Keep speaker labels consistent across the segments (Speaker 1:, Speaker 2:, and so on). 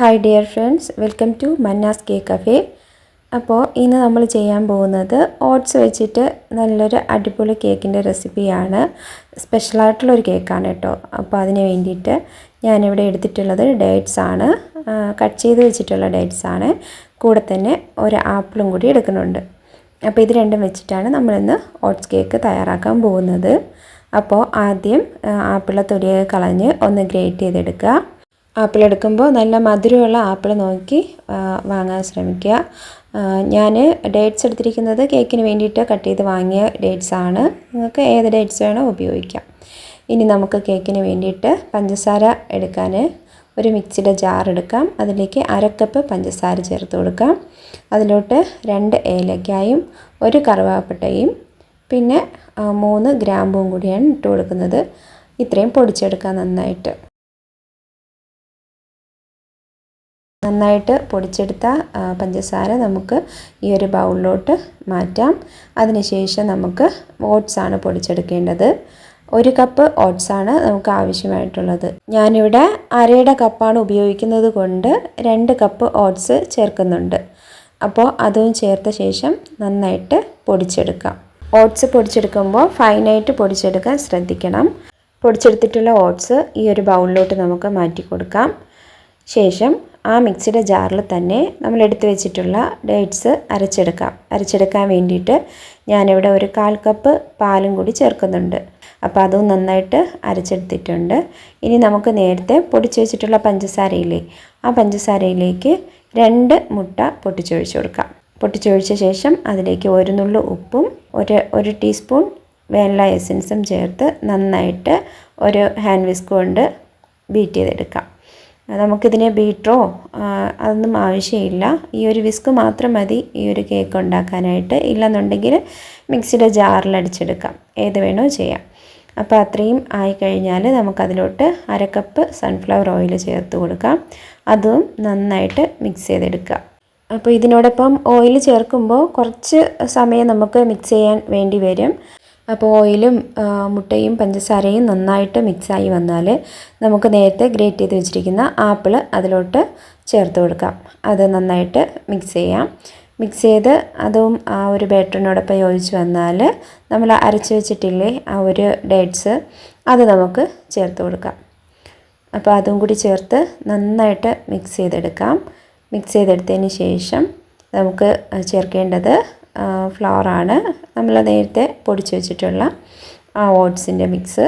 Speaker 1: Hi dear friends welcome to Manna's cake cafe അപ്പോൾ ഇന്ന് നമ്മൾ ചെയ്യാൻ പോകുന്നത് ഓട്സ് വെച്ചിട്ട് നല്ലൊരു അടിപൊളി കേക്കിന്റെ റെസിപ്പിയാണ്. സ്പെഷ്യലായിട്ടുള്ളൊരു കേക്കാണ് കേട്ടോ. അപ്പോൾ അതിന് വേണ്ടിയിട്ട് ഞാനിവിടെ എടുത്തിട്ടുള്ളത് ഡേറ്റ്സ് ആണ്. കട്ട് ചെയ്ത് വെച്ചിട്ടുള്ള ഡേറ്റ്സ് ആണ്. കൂടെ തന്നെ ഒരു ആപ്പിളും കൂടി എടുക്കുന്നുണ്ട്. അപ്പോൾ ഇത് രണ്ടും വെച്ചിട്ടാണ് നമ്മളിന്ന് ഓട്സ് കേക്ക് തയ്യാറാക്കാൻ പോകുന്നത്. അപ്പോൾ ആദ്യം ആപ്പിളെ തൊലിയൊക്കെ കളഞ്ഞ് ഒന്ന് ഗ്രേറ്റ് ചെയ്തെടുക്കുക. ആപ്പിൾ എടുക്കുമ്പോൾ നല്ല മധുരമുള്ള ആപ്പിൾ നോക്കി വാങ്ങാൻ ശ്രമിക്കുക. ഞാൻ ഡേറ്റ്സ് എടുത്തിരിക്കുന്നത് കേക്കിന് വേണ്ടിയിട്ട് കട്ട് ചെയ്ത് വാങ്ങിയ ഡേറ്റ്സ് ആണ്. നിങ്ങൾക്ക് ഏത് ഡേറ്റ്സ് വേണോ ഉപയോഗിക്കാം. ഇനി നമുക്ക് കേക്കിന് വേണ്ടിയിട്ട് പഞ്ചസാര എടുക്കാൻ ഒരു മിക്സിയുടെ ജാർ എടുക്കാം. അതിലേക്ക് അരക്കപ്പ് പഞ്ചസാര ചേർത്ത് കൊടുക്കാം. അതിലോട്ട് രണ്ട് ഏലക്കായും ഒരു കറുവാപ്പട്ടയും പിന്നെ മൂന്ന് ഗ്രാമ്പും കൂടിയാണ് ഇട്ട് കൊടുക്കുന്നത്. ഇത്രയും പൊടിച്ചെടുക്കാം നന്നായിട്ട്. നന്നായിട്ട് പൊടിച്ചെടുത്ത പഞ്ചസാര നമുക്ക് ഈ ഒരു ബൗളിലോട്ട് മാറ്റാം. അതിനുശേഷം നമുക്ക് ഓട്സാണ് പൊടിച്ചെടുക്കേണ്ടത്. ഒരു കപ്പ് ഓട്സാണ് നമുക്ക് ആവശ്യമായിട്ടുള്ളത്. ഞാനിവിടെ അരയുടെ കപ്പാണ് ഉപയോഗിക്കുന്നത് കൊണ്ട് രണ്ട് കപ്പ് ഓട്സ് ചേർക്കുന്നുണ്ട്. അപ്പോൾ അതും ചേർത്ത ശേഷം നന്നായിട്ട് പൊടിച്ചെടുക്കാം. ഓട്സ് പൊടിച്ചെടുക്കുമ്പോൾ ഫൈനായിട്ട് പൊടിച്ചെടുക്കാൻ ശ്രദ്ധിക്കണം. പൊടിച്ചെടുത്തിട്ടുള്ള ഓട്സ് ഈ ഒരു ബൗളിലോട്ട് നമുക്ക് മാറ്റി കൊടുക്കാം ശേഷം ആ മിക്സിയുടെ ജാറിൽ തന്നെ നമ്മൾ എടുത്തു വെച്ചിട്ടുള്ള ഡേറ്റ്സ് അരച്ചെടുക്കാം. അരച്ചെടുക്കാൻ വേണ്ടിയിട്ട് ഞാനിവിടെ ഒരു കാൽ കപ്പ് പാലും കൂടി ചേർക്കുന്നുണ്ട്. അപ്പോൾ അതും നന്നായിട്ട് അരച്ചെടുത്തിട്ടുണ്ട്. ഇനി നമുക്ക് നേരത്തെ പൊടിച്ചു വെച്ചിട്ടുള്ള പഞ്ചസാരയില്ലേ ആ പഞ്ചസാരയിലേക്ക് രണ്ട് മുട്ട പൊട്ടിച്ചൊഴിച്ചു കൊടുക്കാം. പൊട്ടിച്ചൊഴിച്ച ശേഷം അതിലേക്ക് ഒരു നുള്ളു ഉപ്പും ഒരു ഒരു ടീസ്പൂൺ വേനല എസൻസും ചേർത്ത് നന്നായിട്ട് ഒരു ഹാൻഡ് വിസ്ക് കൊണ്ട് ബീറ്റ് ചെയ്തെടുക്കാം. നമുക്കിതിനെ ബീട്രോ അതൊന്നും ആവശ്യമില്ല. ഈ ഒരു വിസ്ക് മാത്രം മതി ഈ ഒരു കേക്ക് ഉണ്ടാക്കാനായിട്ട്. ഇല്ലെന്നുണ്ടെങ്കിൽ മിക്സിയുടെ ജാറിൽ അടിച്ചെടുക്കാം. ഏത് വേണോ ചെയ്യാം. അപ്പോൾ അത്രയും ആയിക്കഴിഞ്ഞാൽ നമുക്കതിലോട്ട് അരക്കപ്പ് സൺഫ്ലവർ ഓയിൽ ചേർത്ത് കൊടുക്കാം. അതും നന്നായിട്ട് മിക്സ് ചെയ്തെടുക്കുക. അപ്പോൾ ഇതിനോടൊപ്പം ഓയിൽ ചേർക്കുമ്പോൾ കുറച്ച് സമയം നമുക്ക് മിക്സ് ചെയ്യാൻ വേണ്ടി വരും. അപ്പോൾ ഓയിലും മുട്ടയും പഞ്ചസാരയും നന്നായിട്ട് മിക്സായി വന്നാൽ നമുക്ക് നേരത്തെ ഗ്രേറ്റ് ചെയ്ത് വെച്ചിരിക്കുന്ന ആപ്പിൾ അതിലോട്ട് ചേർത്ത് കൊടുക്കാം. അത് നന്നായിട്ട് മിക്സ് ചെയ്യാം. മിക്സ് ചെയ്ത് അതും ആ ഒരു ബാറ്ററിനോടൊപ്പം യോജിച്ച് വന്നാൽ നമ്മൾ അരച്ച് വെച്ചിട്ടില്ലേ ആ ഒരു ഡേറ്റ്സ് അത് നമുക്ക് ചേർത്ത് കൊടുക്കാം. അപ്പോൾ അതും കൂടി ചേർത്ത് നന്നായിട്ട് മിക്സ് ചെയ്തെടുക്കാം. മിക്സ് ചെയ്തെടുത്തതിന് ശേഷം നമുക്ക് ചേർക്കേണ്ടത് ഫ്ലവറാണ് നമ്മൾ നേരത്തെ പൊടിച്ച് വെച്ചിട്ടുള്ള ആ ഓട്സിന്റെ മിക്സ്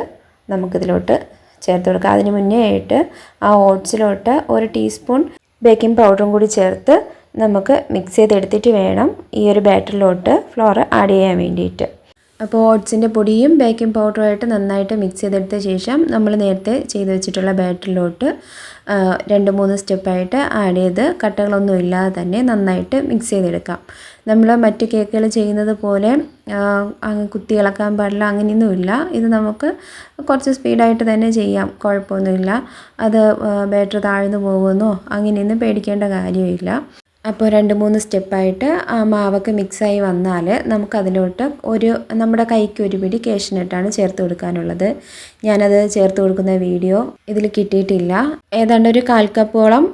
Speaker 1: നമുക്കിതിലോട്ട് ചേർത്ത് കൊടുക്കാം. അതിന് മുന്നേ ആയിട്ട് ആ ഓട്സിലോട്ട് ഒരു ടീസ്പൂൺ ബേക്കിംഗ് പൗഡറും കൂടി ചേർത്ത് നമുക്ക് മിക്സ് ചെയ്തെടുത്തിട്ട് വേണം ഈ ഒരു ബാറ്ററിലോട്ട് ഫ്ലോർ ആഡ് ചെയ്യാൻ വേണ്ടിയിട്ട്. അപ്പോൾ ഓട്സിന്റെ പൊടിയും ബേക്കിംഗ് പൗഡറുമായിട്ട് നന്നായിട്ട് മിക്സ് ചെയ്തെടുത്ത ശേഷം നമ്മൾ നേരത്തെ ചെയ്ത് വെച്ചിട്ടുള്ള ബാറ്ററിലോട്ട് രണ്ട് മൂന്ന് സ്റ്റെപ്പായിട്ട് ആഡ് ചെയ്ത് കട്ടകളൊന്നും ഇല്ലാതെ തന്നെ നന്നായിട്ട് മിക്സ് ചെയ്തെടുക്കാം. നമ്മൾ മറ്റു കേക്കുകൾ ചെയ്യുന്നത് പോലെ കുത്തി ഇളക്കാൻ പാടില്ല അങ്ങനെയൊന്നുമില്ല ഇത് നമുക്ക് കുറച്ച് സ്പീഡായിട്ട് തന്നെ ചെയ്യാം കുഴപ്പമൊന്നുമില്ല. അത് ബാറ്ററി താഴ്ന്നു പോകുമെന്നോ അങ്ങനെയൊന്നും പേടിക്കേണ്ട കാര്യമില്ല. അപ്പോൾ രണ്ട് മൂന്ന് സ്റ്റെപ്പായിട്ട് ആ മാവൊക്കെ മിക്സായി വന്നാൽ നമുക്കതിലോട്ട് ഒരു നമ്മുടെ കൈക്ക് ഒരു പിടി കേഷ്നട്ടാണ് ചേർത്ത് കൊടുക്കാനുള്ളത്. ഞാനത് ചേർത്ത് കൊടുക്കുന്ന വീഡിയോ ഇതിൽ കിട്ടിയിട്ടില്ല. ഏതാണ്ട് ഒരു കാൽ കപ്പോളം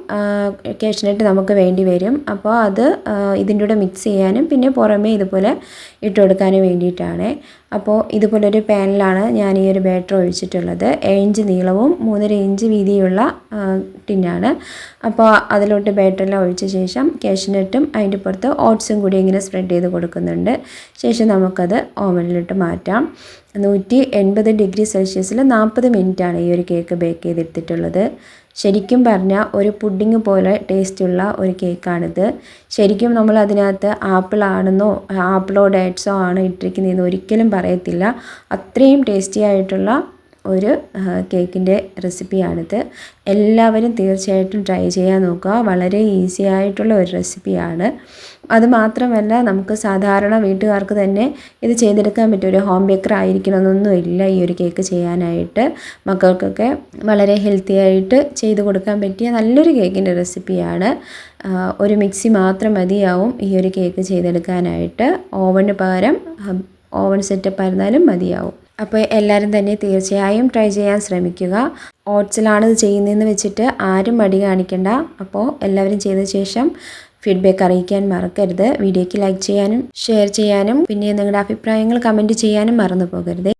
Speaker 1: കേഷ്നട്ട് നമുക്ക് വേണ്ടി വരും. അപ്പോൾ അത് ഇതിന്റെ കൂടെ മിക്സ് ചെയ്യാനും പിന്നെ പുറമേ ഇതുപോലെ ഇട്ട് കൊടുക്കാൻ വേണ്ടിയിട്ടാണ്. അപ്പോൾ ഇതുപോലൊരു പാനലാണ് ഞാൻ ഈ ഒരു ബാറ്റർ ഒഴിച്ചിട്ടുള്ളത്. ഏഴ് നീളവും മൂന്നര ഇഞ്ച് വീതിയുള്ള ടിന്നാണ്. അപ്പോൾ അതിലോട്ട് ബാറ്ററെല്ലാം ഒഴിച്ച ശേഷം കാഷ്നട്ടും അതിന്റെ പുറത്ത് ഓട്സും കൂടി ഇങ്ങനെ സ്പ്രെഡ് ചെയ്ത് കൊടുക്കുന്നുണ്ട്. ശേഷം നമുക്കത് ഓവനിലിട്ട് മാറ്റാം. നൂറ്റി എൺപത് ഡിഗ്രി സെൽഷ്യസിൽ നാൽപ്പത് മിനിറ്റാണ് ഈ ഒരു കേക്ക് ബേക്ക് ചെയ്തെടുത്തിട്ടുള്ളത് ശരിക്കും പറഞ്ഞാൽ ഒരു പുഡിങ് പോലെ ടേസ്റ്റുള്ള ഒരു കേക്കാണിത്. ശരിക്കും നമ്മൾ അതിനകത്ത് ആപ്പിൾ ആണെന്നോ ആപ്പിളോ ഡേറ്റ്സോ ആണ് ഇട്ടിരിക്കുന്നതെന്ന് ഒരിക്കലും പറയത്തില്ല. അത്രയും ടേസ്റ്റി ആയിട്ടുള്ള ഒരു കേക്കിന്റെ റെസിപ്പിയാണിത്. എല്ലാവരും തീർച്ചയായിട്ടും ട്രൈ ചെയ്യാൻ നോക്കുക. വളരെ ഈസി ആയിട്ടുള്ള ഒരു റെസിപ്പിയാണ്. അതുമാത്രമല്ല നമുക്ക് സാധാരണ വീട്ടുകാർക്ക് തന്നെ ഇത് ചെയ്തെടുക്കാൻ പറ്റും ഒരു ഹോം ബേക്കർ ആയിരിക്കണമെന്നൊന്നുമില്ല ഈ ഒരു കേക്ക് ചെയ്യാനായിട്ട്. മക്കൾക്കൊക്കെ വളരെ ഹെൽത്തി ആയിട്ട് ചെയ്ത് കൊടുക്കാൻ പറ്റിയ നല്ലൊരു കേക്കിന്റെ റെസിപ്പിയാണ്. ഒരു മിക്സി മാത്രം മതിയാവും ഈ ഒരു കേക്ക് ചെയ്തെടുക്കാനായിട്ട്. ഓവന് പകരം ഓവൻ സെറ്റപ്പ് ആയിരുന്നാലും മതിയാവും. അപ്പോൾ എല്ലാവരും തന്നെ തീർച്ചയായും ട്രൈ ചെയ്യാൻ ശ്രമിക്കുക. ഓട്സിലാണ് ഇത് ചെയ്യുന്നതെന്ന് വെച്ചിട്ട് ആരും മടി കാണിക്കണ്ട. അപ്പോൾ എല്ലാവരും ചെയ്ത ശേഷം ഫീഡ്ബാക്ക് അറിയിക്കാൻ മറക്കരുത്. വീഡിയോയ്ക്ക് ലൈക്ക് ചെയ്യാനും ഷെയർ ചെയ്യാനും പിന്നെ നിങ്ങളുടെ അഭിപ്രായങ്ങൾ കമന്റ് ചെയ്യാനും മറന്നു പോകരുത്.